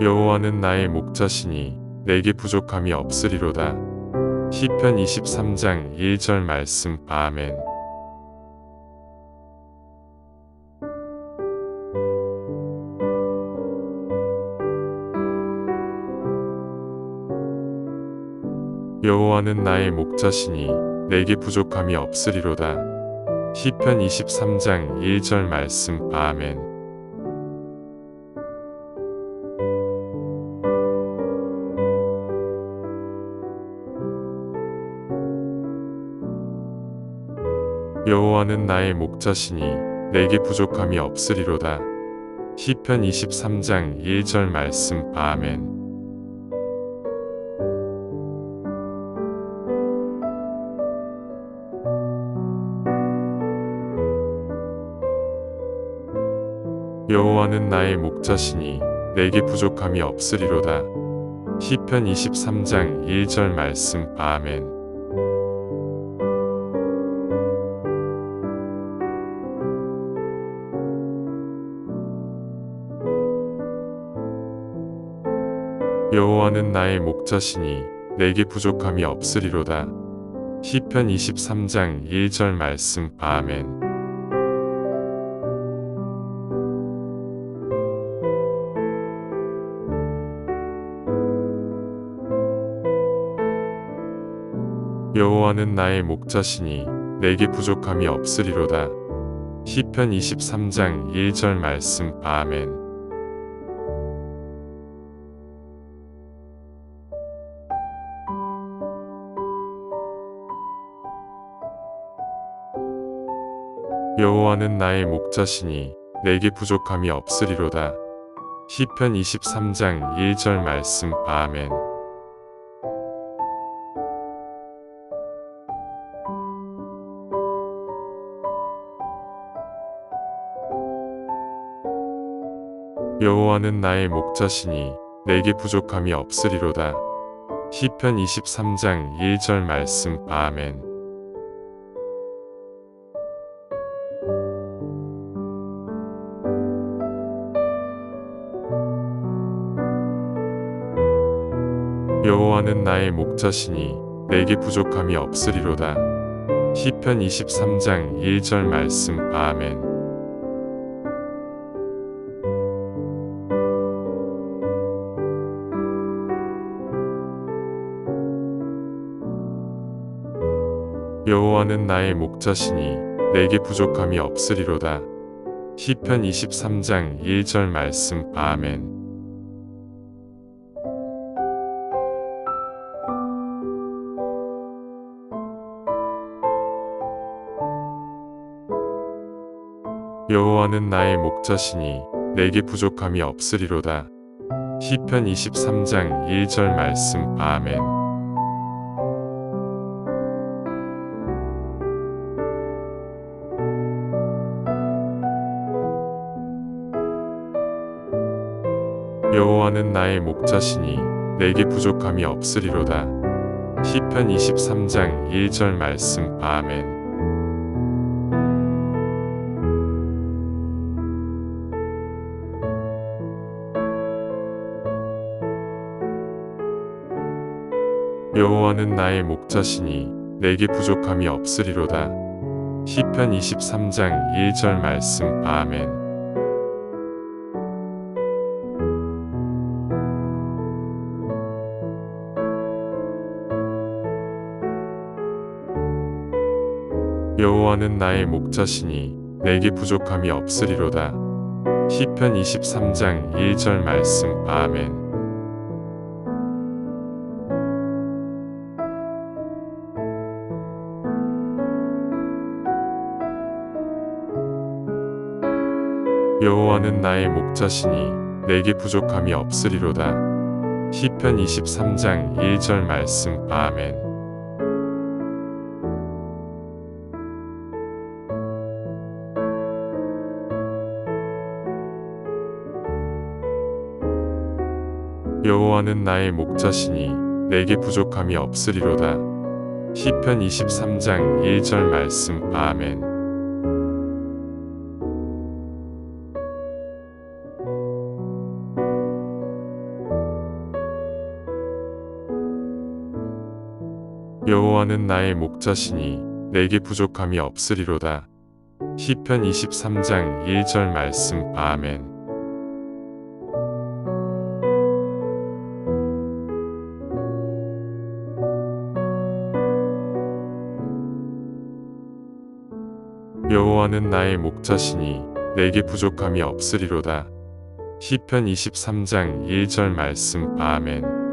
여호와는 나의 목자시니 내게 부족함이 없으리로다. 시편 23장 1절 말씀 아멘. 여호와는 나의 목자시니 내게 부족함이 없으리로다. 시편 23장 1절 말씀 아멘. 여호와는 나의 목자시니 내게 부족함이 없으리로다. 시편 23장 1절 말씀 아멘. 여호와는 나의 목자시니 내게 부족함이 없으리로다. 시편 23장 1절 말씀 아멘. 여호와는 나의 목자시니 내게 부족함이 없으리로다. 시편 23장 1절 말씀 아멘. 여호와는 나의 목자시니 내게 부족함이 없으리로다. 시편 23장 1절 말씀 아멘. 여호와는 나의 목자시니 내게 부족함이 없으리로다. 시편 23장 1절 말씀 아멘. 여호와는 나의 목자시니 내게 부족함이 없으리로다. 시편 23장 1절 말씀 아멘. 여호와는 나의 목자시니 내게 부족함이 없으리로다. 시편 23장 1절 말씀 아멘. 여호와는 나의 목자시니 내게 부족함이 없으리로다. 시편 23장 1절 말씀 아멘. 여호와는 나의 목자시니 내게 부족함이 없으리로다. 시편 23장 1절 말씀 아멘. 여호와는 나의 목자시니 내게 부족함이 없으리로다. 시편 23장 1절 말씀 아멘. 여호와는 나의 목자시니 내게 부족함이 없으리로다. 시편 23장 1절 말씀 아멘. 여호와는 나의 목자시니 내게 부족함이 없으리로다. 시편 23장 1절 말씀 아멘. 여호와는 나의 목자시니 내게 부족함이 없으리로다. 시편 23장 1절 말씀 아멘. 여호와는 나의 목자시니 내게 부족함이 없으리로다. 시편 23장 1절 말씀 아멘. 여호와는 나의 목자시니 내게 부족함이 없으리로다. 시편 23장 1절 말씀 아멘. 여호와는 나의 목자시니 내게 부족함이 없으리로다. 시편 23장 1절 말씀 아멘.